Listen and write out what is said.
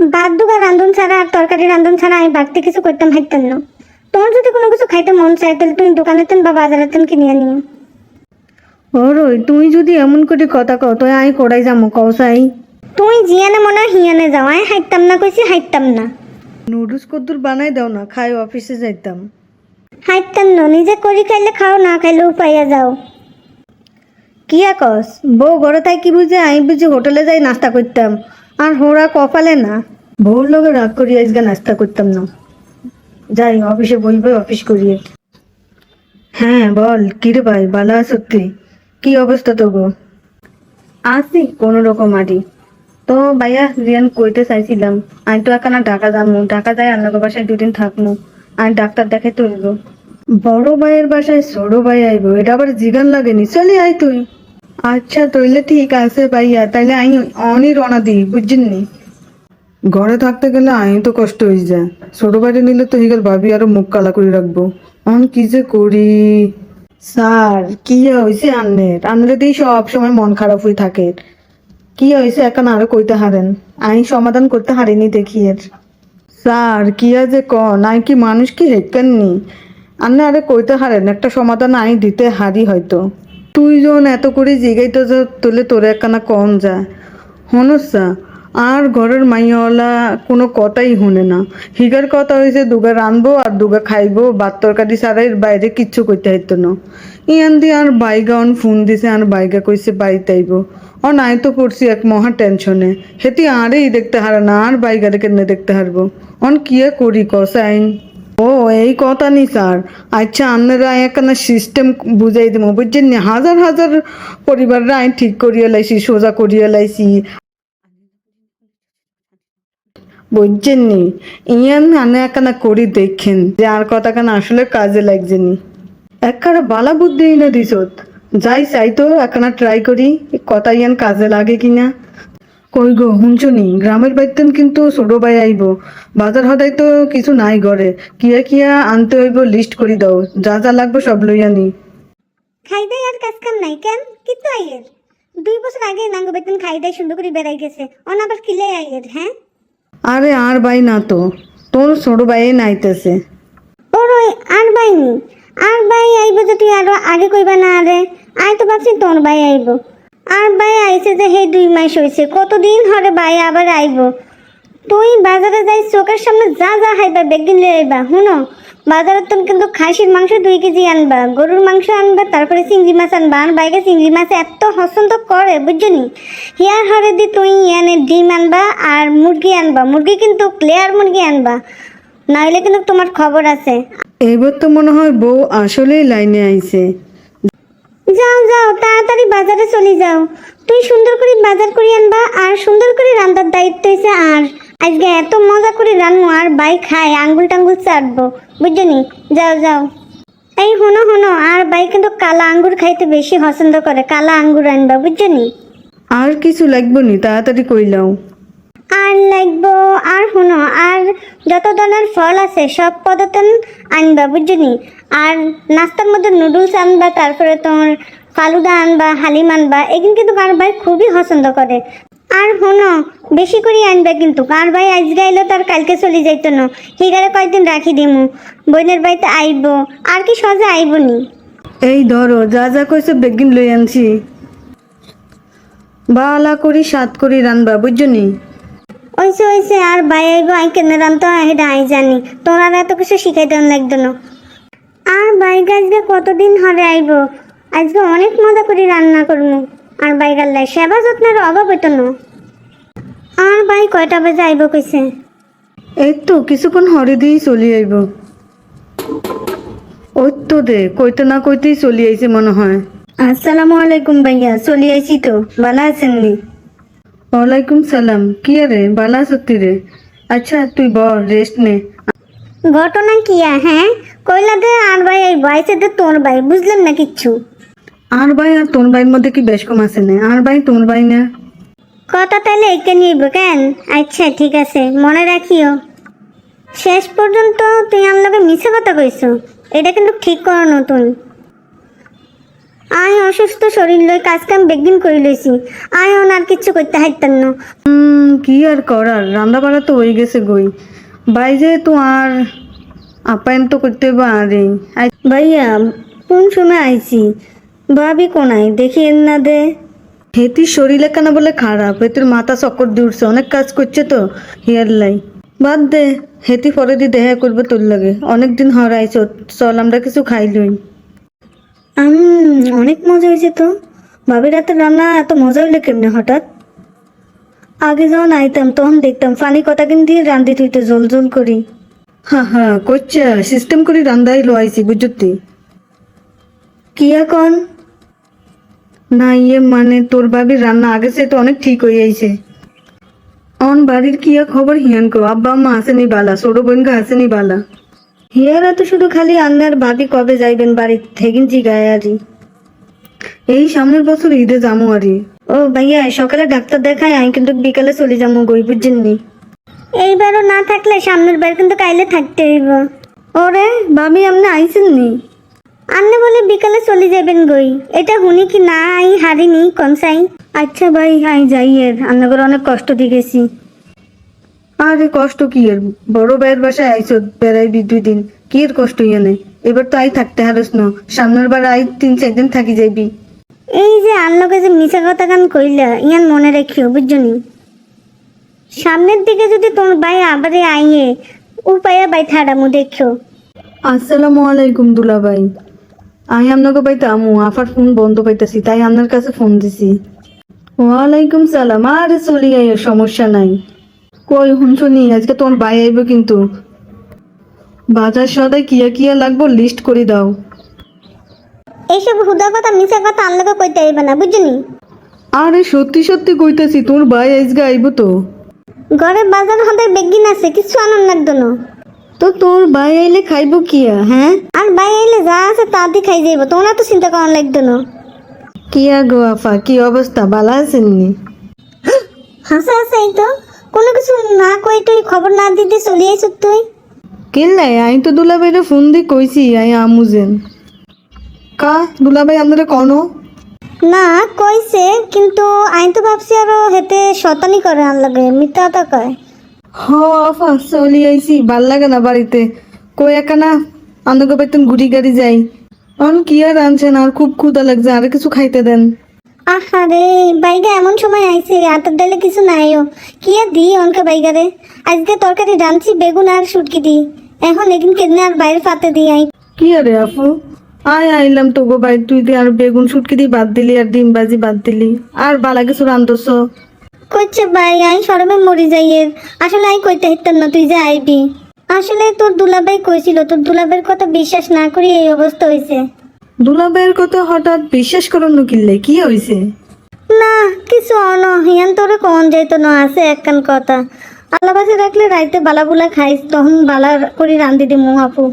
বাদ দুগা রান্ধন ছাড়া আর তরকারি রান্ধন ছাড়া আমি বাড়তি কিছু করতাম হাইতাম না। তোমার যদি কোনো কিছু খাইতে মন চায় তাহলে তুমি দোকানে তেন বা বাজারে তেন কিনে আনিও। ওরই তুই যদি এমন করে কথা কও তো আই কড়াই যামু কওসাই তুই জিয়ানে মনে হয় হিয়ানে যাও আমি হাইতাম না কইছি হাইতাম না। নুডলস কদ্দুর বানাই দাও না খাই অফিসে যাইতাম। হাইতাম না নিজে করি খাইলে খাও না খাইলেও পাইয়া যাও। কিয়া কস বউ ঘরে তাই কি বুঝে আমি বুঝি হোটেলে যাই নাস্তা করতাম। আর হোরা কপালে না। বউর লগে রাগ করি, আজকে নাস্তা করতাম না। যাই, অফিসে বলবে অফিস করিয়ে। হ্যাঁ বল কিরে ভাই, ভালো আছো তুই? কি অবস্থা তো গো আছি, কোন রকম আরি তো ভাইয়া, রিয়ান কইতে চাইছিলাম, আমি তো এখানে ঢাকা যাব ঢাকা যাই আন্নাগো বাসায় দুদিন থাকব আমি ডাক্তার দেখাই তো বড় ভাইয়ের বাসায় ছোট ভাই আইব, এটা আবার জিগান লাগেনি, চলে আয় তুই। আচ্ছা তইলে ঠিক আছে ভাইয়া। তাইলে আমি অনই রওনা দিই বুঝছেননি ঘরে থাকতে গেলে আই তো কষ্ট হয়ে যায়। ছোট বাড়ি নিলে তো হিগেল ভাবি আরও মুখ কালা করে রাখব। অন কি যে করি? স্যার কি হয়েছে আন্নের? আন্নের দিয়ে সব সময় মন খারাপ হয়ে থাকে। কি হয়েছে এখন আরও কইতে হারেন? আমি সমাধান করতে হারিনি দেখি এর। স্যার কি যে ক নাই কি মানুষ কি হেকেননি আন্না আরে কইতে হারেন একটা সমাধান আই দিতে হারি হয়তো। তুই যখন এত করে জিগাইতে যা তোলে তোরে একখানা কম যায় হনসা আর ঘরের মাইয়াওয়ালা কোনো কথাই শুনে না। হিগার কথা হয়েছে দুগা রানবো আর দুগা খাইবো, ভাত তরকারি এর বাইরে কিচ্ছু করতে হইতো না। ইয়ান দিয়ে আর বাইগা অন ফোন দিছে, আর বাইগা কইছে বাড়িতে আইব। অন আয় তো পড়ছি এক মহা টেনশনে। হেতি আরেই দেখতে হারা না আর বাইগারে কেনে দেখতে হারবো? অন কিয়ে করি, কসাইন? ও, এই কথা নি স্যার। আচ্ছা আপনারা এখানে সিস্টেম বুঝাই দেবো। বুঝছেন? হাজার হাজার পরিবাররা আইন ঠিক করিয়ে লাইছি, সোজা করিয়ে লাইছি। বুঝছেন নি? ইয়ান আনে এখানে করি দেখেন যে আর কথা কেন আসলে কাজে লাগছে নি। একখানা বালা বুদ্ধি না দিছত যাই চাই তো একখানা ট্রাই করি, কথা ইয়ান কাজে লাগে কিনা। কই গো হুঁচনি গ্রামের বাইতেন কিন্তু ছোট বাই আইব। বাজার হদাই তো কিছু নাই ঘরে। কিয়া কিয়া আনতে হইব লিস্ট করি দাও। যা যা লাগবে সব লইয়া নি খাই দেয় আর কাজ কাম নাই কেন? কিন্তু আইয়ের? দুই বছর আগে নাঙ্গ বেতন খাই দেয় সুন্দর করে বেড়াই গেছে। অন আবার কিলে আইয়ের হ্যাঁ? আরে আর বাই না তো। তোর ছোট ভাই নাইতেছে। ওর ওই আর বাই নি। আর বাই আইব যে তুই আরও আগে কইবা না আরে আই তো ভাবছি তোর বাই আইব। আর বাই আইছে যে হে দুই মাস হয়েছে কতদিন হরে বাই আবার আইব? তুই বাজারে যাই, চোখের সামনে যা যা হাইবা, বেগিন লয়ে আইবা হুনো বাজারে তুমি কিন্তু খাসির মাংস দুই কেজি আনবা, গরুর মাংস আনবা, তারপরে চিংড়ি মাছ আনবা, আর বাইকে চিংড়ি মাছ এত পছন্দ করে বুঝছনি হিয়ার হরে দি তুই ইয়ানে ডিম আনবা আর মুরগি আনবা, মুরগি কিন্তু ক্লিয়ার মুরগি আনবা। নাইলে কিন্তু তোমার খবর আছে। এবার তো মনে হয় বউ আসলেই লাইনে আইছে। যাও তাড়াতাড়ি বাজারে চলে যাও। তুই সুন্দর করে বাজার করে আনবা আর সুন্দর করে রান্নার দায়িত্ব হয়েছে আর। আজকে এত মজা করে রান্নু আর বাই খায় আঙ্গুল টাঙ্গুল চাটবো। বুঝছনি যাও যাও। এই হনো হনো আর বাই কিন্তু কালা আঙ্গুর খাইতে বেশি পছন্দ করে কালা আঙ্গুর আনবা বুঝছনি আর কিছু লাগবে নি তাড়াতাড়ি কইলাও আর লাগবো আর শুনো আর যত ধরনের ফল আছে সব পদার্থ আনবা বুঝছনি আর নাস্তার মধ্যে নুডলস আনবা তারপরে তোমার ফালুদা আনবা হালিম আনবা এগুলো কিন্তু কার ভাই খুবই পছন্দ করে। আর শুনো বেশি করে আনবা কিন্তু। কার ভাই আজকে আইলো তার কালকে চলে যাইতো না। হিগারে কয়েকদিন রাখি দিমু। বোনের বাড়িতে আইব। আর কি সহজে আইব নি? এই ধরো যা যা কইছে বেগিন লই আনছি। বালা করি সাত করি রানবা বুঝছ নি? ওইসে ওইসে আর ভাই আইব আই কেন রামতো এটা আই জানি। তোরা এত কিছু শিখাই দেন লাগতো না। আর বাইক আজকে কতদিন হরে আইব? আজকে অনেক মজা করে রান্না করব আর বাইকার লাই সেবা যত্নের অভাব হইতো না। আর ভাই কয়টা বাজে আইব কইছে? এই তো কিছুক্ষণ হরে দিয়েই চলি আইব। ওই তো দে কইতে না কইতেই চলি আইছে মনে হয়। আসসালামু আলাইকুম ভাইয়া চলি আইছি তো ভালো আছেন নি? ওয়ালাইকুম সালাম কি রে বালা সত্যি রে? আচ্ছা তুই বল রেস্ট নে। ঘটনা কি হ্যাঁ? কইলা দে আর ভাই আইসে দে তোর ভাই বুঝলাম না কিচ্ছু। আর ভাই আর তোর ভাইয়ের মধ্যে কি বেশ কম আছে না? আর ভাই তোর ভাই না। কথা তাহলে একে নিব কেন আচ্ছা ঠিক আছে মনে রাখিও। শেষ পর্যন্ত তুই আমার লগে মিছে কথা কইছো। এটা কিন্তু ঠিক করো নতুন। আয় অসুস্থ শরীর লই কাজ কাম বেগদিন করে লইছি। আয় অন আর কিচ্ছু করতে হাইতাম না। কি আর করার? রান্না বাড়া তো হয়ে গেছে গই। ভাই যে তো আর আপ্যায়ন তো করতে পারে। ভাইয়া কোন সময় আইছি? ভাবি কোনায়? দেখি এর না দে। হেতির শরীরে কেন বলে খারাপ? হেতির মাথা চক্কর দিয়ে অনেক কাজ করছে তো হেয়ার লাই। বাদ দে হেতি পরে দিয়ে দেখা করবে তোর লাগে। অনেক দিন হরাইছ চল আমরা কিছু খাই লই। অনেক মজা হয়েছে তো। ভাবির রাতের রান্না এত মজা হইলে কেমনে হঠাৎ? আগে যখন আইতাম তখন দেখতাম ফানি কথা কিন্তু দিয়ে রান্ধি তুই তো জল জল করি। হ্যাঁ হ্যাঁ করছে সিস্টেম করে রান্দাই লো আইছি বুঝতি। কি এখন? না ইয়ে মানে তোর বাবির রান্না আগে সে তো অনেক ঠিক হয়ে আইছে। অন বাড়ির কি খবর হিয়ান কো? আব্বা, আম্মা আসেনি বালা, ছোট বোনকে আসেনি বালা। হিয়ারা তো শুধু খালি আন্নার ভাবি কবে যাইবেন বাড়ির থেকিন জিগায় আরই এই সামনের বছর ঈদে যামু আরি। ও ভাইয়া সকালে ডাক্তার দেখায়, আমি কিন্তু বিকালে চলে যাব গই বুঝছেননি এইবারও না থাকলে সামনের বার কিন্তু কাইলে থাকতে হইব। ওরে ভাবি আপনি আইসেন নি আন্নে বলে বিকালে চলে যাবেন গই। এটা শুনি কি না আই হারিনি কনসাই আচ্ছা ভাই আই যাই এর। আন্নাগর অনেক কষ্ট দিয়ে গেছি আরে কষ্ট কি এর? বড় ভাইয়ের বাসায় আইছো বেড়াইবি দুই দিন। কি এর কষ্ট ইয়ানে এবার তো আই থাকতে হারস ন। সামনের বার আই তিন চার দিন থাকি যাইবি। এই যে আনলোকে যে মিশা কথা গান কইলা ইয়ান মনে রাখিও বুঝছনি সামনের দিকে যদি তোর ভাই আবারে আইয়ে উপায়া বাই থাড়ামু দেখিও। আসসালামু আলাইকুম দুলা ভাই আমি আপনাকে পাইতে আমু আফার ফোন বন্ধ পাইতেছি তাই আপনার কাছে ফোন দিছি। ওয়ালাইকুম সালাম আরে চলি আইও সমস্যা নাই। কই শুনছনি আজকে তোমার ভাই আইব কিন্তু। বাজার সদাই কিয়া কিয়া লাগবো লিস্ট করে দাও। এইসব হুদা কথা মিশা কথা আনলোকে কইতে আইবে না বুঝছনি আরে সত্যি সত্যি কইতাছি তোর ভাই আজকে আইব তো। ঘরে বাজার হতে বেগিন আছে কিছু আনন্দ লাগতো না। তো তোর ভাই আইলে খাইব কিয়া হ্যাঁ? আর ভাই আইলে যা আছে তা দিয়ে খাই যাইব তোমরা তো চিন্তা করার লাগতো না। কিয়া গো আফা কি অবস্থা বালা আছেননি হাসা আছে এই তো কোনো কিছু না কই তুই খবর না দিতে চলে আইছ তুই। কেলাই আই তো দুলাভাইরে ফোন দিয়ে কইছি আই আমুজেন কা দুলাভাই আপনারা কনো? না কইছে কিন্তু আই তো ভাবছি আরও হেতে শতানি করে আন লাগে মিথ্যা কথা কয়। হ আফা চলি আইছি ভালো লাগে না বাড়িতে। কই একানা? আন্দকে পাইতেন গুড়ি গাড়ি যাই। অন কি আর আনছেন? আর খুব ক্ষুদা লাগছে আর কিছু খাইতে দেন। আহারে বাইগা এমন সময় আইছে আটার ডালে কিছু নাইও। কি আর দি অনকে বাইগারে? আজকে তরকারি রাঁধছি বেগুন আর শুটকি দি এখন এদিন কেদিন আর বাইরে পাতে দি আই। কি আরে আপু আয় আইলাম তো গো বাড়ি তুই দিয়ে আর বেগুন শুটকি দিয়ে বাদ দিলি আর ডিম বাজি বাদ দিলি। আর বালা কিছু রান্ধছ কইছে ভাই আই সরমে মরি যাইয়ের আসলে আই কইতে হিতাম না তুই যে আইবি। আসলে তোর দুলাভাই কইছিল তোর দুলাভাইয়ের কথা বিশ্বাস না করি এই অবস্থা হইছে। দুলাভাইয়ের কথা হঠাৎ বিশ্বাস করুন কিনলে কি হয়েছে না কিছু অন হিয়ান তোরে কন যাইতো না আছে একখান কথা। আল্লাহ রাখলে রাইতে বালা বুলা খাইস তখন বালা করে রান্ধি দি আপু।